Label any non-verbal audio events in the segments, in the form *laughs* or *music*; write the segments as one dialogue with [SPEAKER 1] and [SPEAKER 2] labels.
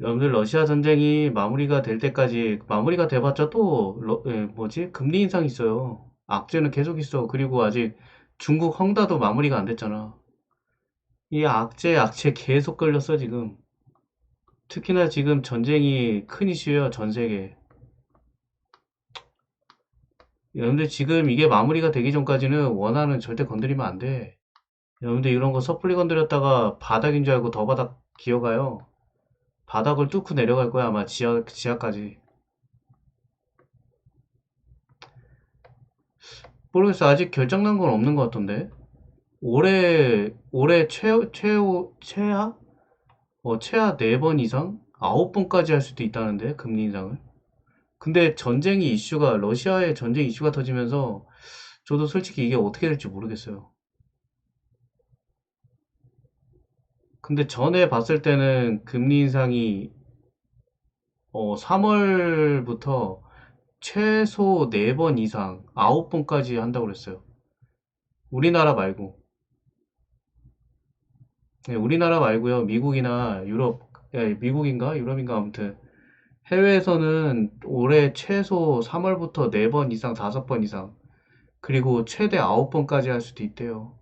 [SPEAKER 1] 여러분들 러시아 전쟁이 마무리가 될 때까지 마무리가 돼봤자 또 러- 예, 뭐지 금리 인상 있어요. 악재는 계속 있어. 그리고 아직 중국 헝다도 마무리가 안 됐잖아. 이 악재 악재 계속 걸렸어 지금. 특히나 지금 전쟁이 큰 이슈예요 전 세계. 여러분들 지금 이게 마무리가 되기 전까지는 원화는 절대 건드리면 안 돼. 여러분들 이런 거 섣불리 건드렸다가 바닥인 줄 알고 더 바닥 기어가요. 바닥을 뚫고 내려갈 거야 아마 지하 지하까지. 모르겠어 아직 결정난 건 없는 것 같던데. 올해 올해 최 최고 최하 어 최하 4번 이상 9번까지 할 수도 있다는데 금리 인상을. 근데 전쟁이 이슈가 러시아의 전쟁 이슈가 터지면서 저도 솔직히 이게 어떻게 될지 모르겠어요. 근데 전에 봤을 때는 금리 인상이 어 3월부터 최소 4번 이상 9번까지 한다고 그랬어요. 우리나라 말고. 네, 우리나라 말고요. 미국이나 유럽, 예, 미국인가? 유럽인가? 아무튼 해외에서는 올해 최소 3월부터 4번 이상, 5번 이상, 그리고 최대 9번까지 할 수도 있대요.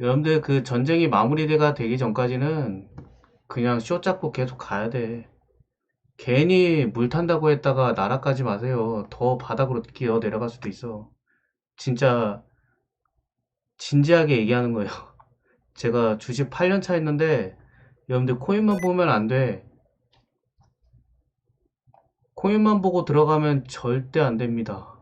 [SPEAKER 1] 여러분들 그 전쟁이 마무리가 되기 전까지는 그냥 쇼 잡고 계속 가야 돼. 괜히 물 탄다고 했다가 날아가지 마세요. 더 바닥으로 기어 내려갈 수도 있어. 진짜 진지하게 얘기하는 거예요. *laughs* 제가 주식 8년 차 했는데 여러분들 코인만 보면 안 돼. 코인만 보고 들어가면 절대 안 됩니다.